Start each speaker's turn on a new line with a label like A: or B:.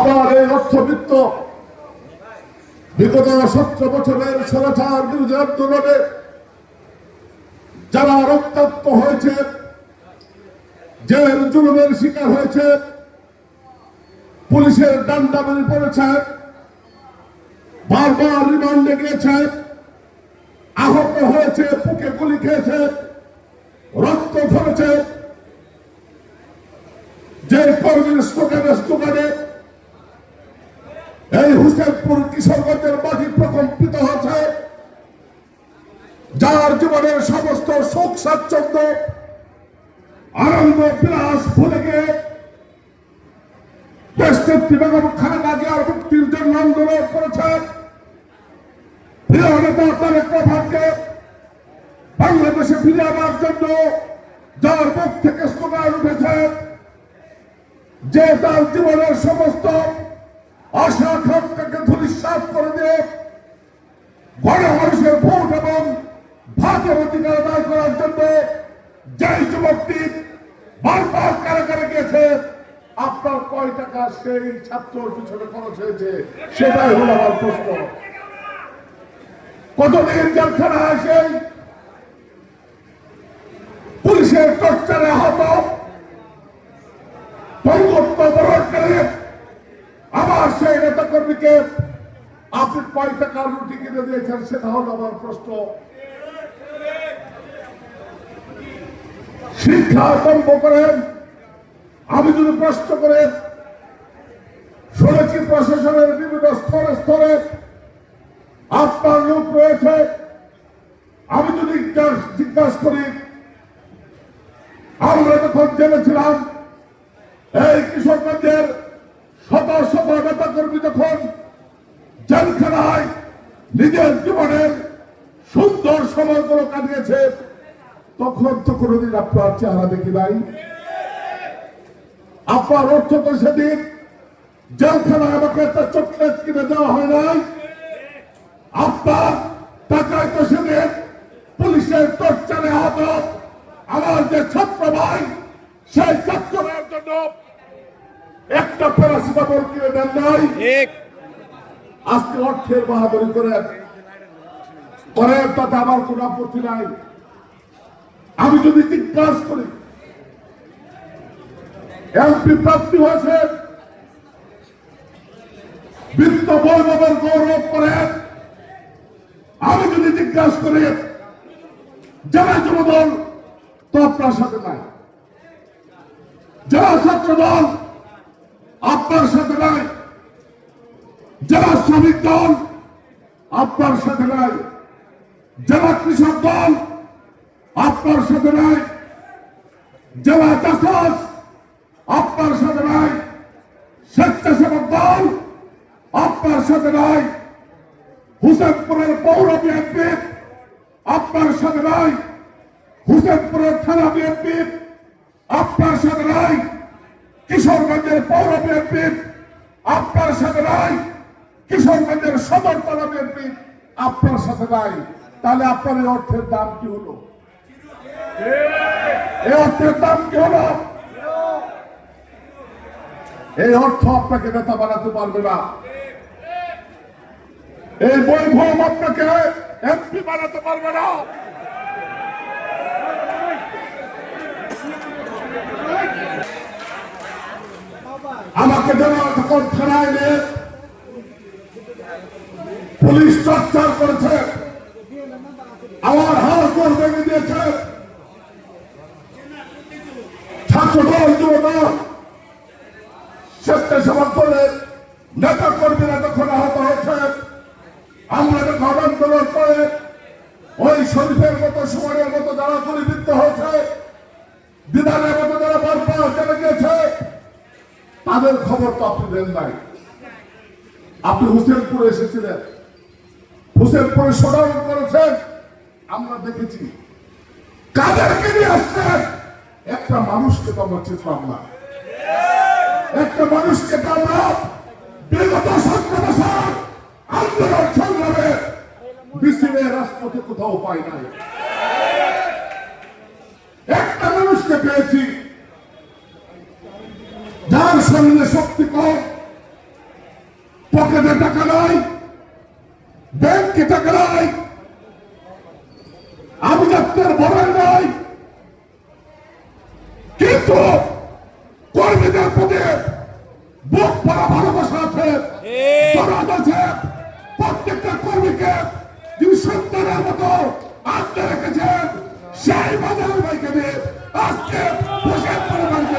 A: আবার এই অর্থবিত্ত। বিগত সতেরো বছরের সরাচার বিরোধী আন্দোলনে যারা রক্তাক্ত হয়েছে, জেল জুলুমের শিকার হয়েছে, পুলিশের ডান্ডাবাজি পড়েছে, বারবার রিমান্ডে গিয়েছে, আহত হয়েছে, বুকে গুলি খেয়েছে, রক্ত ধরেছে। যে কর্মীর স্লোগানে স্লোগানে এই হুসেনপুর কিশোরগঞ্জের মাটি প্রকম্পিত হচ্ছে যার জীবনের সমস্ত সুখ স্বাচ্ছন্দ্য, আনন্দ, বিলাস ভুলে গিয়ে করেছেন বাংলাদেশে জন্য যার থেকে যে তার জীবনের সমস্ত আশা আকাঙ্ক্ষাকে ধূলিসাৎ করে দিয়ে গণমানুষের ভোট এবং ভাতের অধিকার আদায় করার জন্য যেই যুবকটি বারবার কারাগারে গেছে আপনার কয় টাকা সেই ছাত্রর পিছনে খরচ হয়েছে? সেটাই হলো আমার প্রশ্ন। কতদিন জেলখানা আসে? পুলিশের টর্চারে আহত। পঙ্গত্ব বরণ করে নেতা কর্মীকে আপনি কয় টাকা রুটি কিনে দিয়েছেন সেটা হলো আমার প্রশ্ন। শিক্ষা আরম্ভ করেন। আমি যদি প্রশ্ন করে শুনেছি প্রশাসনের বিভিন্ন স্তরে স্তরে আপনার লোক রয়েছে, আমি যদি জিজ্ঞাসা করি, আমরা যখন জেনেছিলাম, এই কিশোরগঞ্জের শত শত কর্মী যখন জেলখানায় নিজের জীবনের সুন্দর সময়গুলো কাটিয়েছে, তখন তো কোনোদিন আপনার চেহারা দেখি নাই। আপনার অর্থ তো সেদিন জেলখানায় আমাকে একটা চকলেট কিনে দেওয়া হয় নাই। আপনার টাকায় তো সেদিন পুলিশের টর্চারে আহত আমার যে ছাত্র ভাই, সেই ছাত্রের জন্য একটা প্যারাসিটামল কিনে দেন নাই। আজকে অর্থের বাহাদুরি করেন। করেন তাতে আমার কোনো আপত্তি নাই। আমি যদি জিজ্ঞাসা করি এমপি প্রাপ্তি হয়েছে বৃত্ত বৈভবের গৌরব করেন। আমি যদি জিজ্ঞাসা করি যারা যুবদল তো আপনার সাথে নাই। যারা ছাত্র দল আপনার সাথে নাই। যারা শ্রমিক দল, আপনার সাথে নাই। যারা কৃষক দল, আপনার সাথে নাই। যারা চাষাস আপনার সাথে নাই। স্বেচ্ছাসেবক দল, আপনার সাথে নাই। হুসেনপুরের পৌর বিএনপি, আপনার সাথে নাই। হুসেনপুরের থানা বিএনপি, আপনার সাথে নাই। কিশোরগঞ্জের পৌর বিএনপি আপনার সাথে নাই, কিশোরগঞ্জের সদর থানা বিএনপি আপনার সাথে নাই। তাহলে আপনার এই অর্থের দাম কি হলো? এই অর্থের দাম কি হলো? এই অর্থ আপনাকে নেতা বানাতে পারবে না। এই বৈভব আপনাকে এমপি বানাতে পারবে না। আমাকে দেওয়া তখন থানায় নিয়ে পুলিশ চর্চার করেছে। আমার হাল গোল ভেঙে দিয়েছে। যখন আমরা যখন আন্দোলন করে ওই শরীফের মতো সুমনের মতো, যারা গুলিবিদ্ধ হয়েছে বিধানের মতো যারা বারবার চলে গিয়েছে তাদের খবর তো আপনি দেন নাই। আপনি হুসেনপুরে এসেছিলেন। হুসেনপুরে শোডাউন করেছেন। আমরা দেখেছি। কাদেরকে নিয়ে আসছেন? একটা মানুষকে তো আমরা চিনলাম না। একটা মানুষকে তো আমরা বিগত সত্য বছর আন্দোলন সংগ্রামে মিছিলে রাষ্ট্রপতি কোথাও পাই নাই। একটা মানুষকে পেয়েছি তার সামনে শক্তি পকেটে টাকা নাই ব্যাংকে টাকা নাই আভিজাত্যের বড় নাই। কিন্তু কর্মীদের প্রতি বুক পড়া ভালোবাসা আছে আছে। প্রত্যেকটা কর্মীকে যিনি সন্তানের মতো আনতে রেখেছেন সেই বাজারের বাইকে আজকে পোশাক পরিবারকে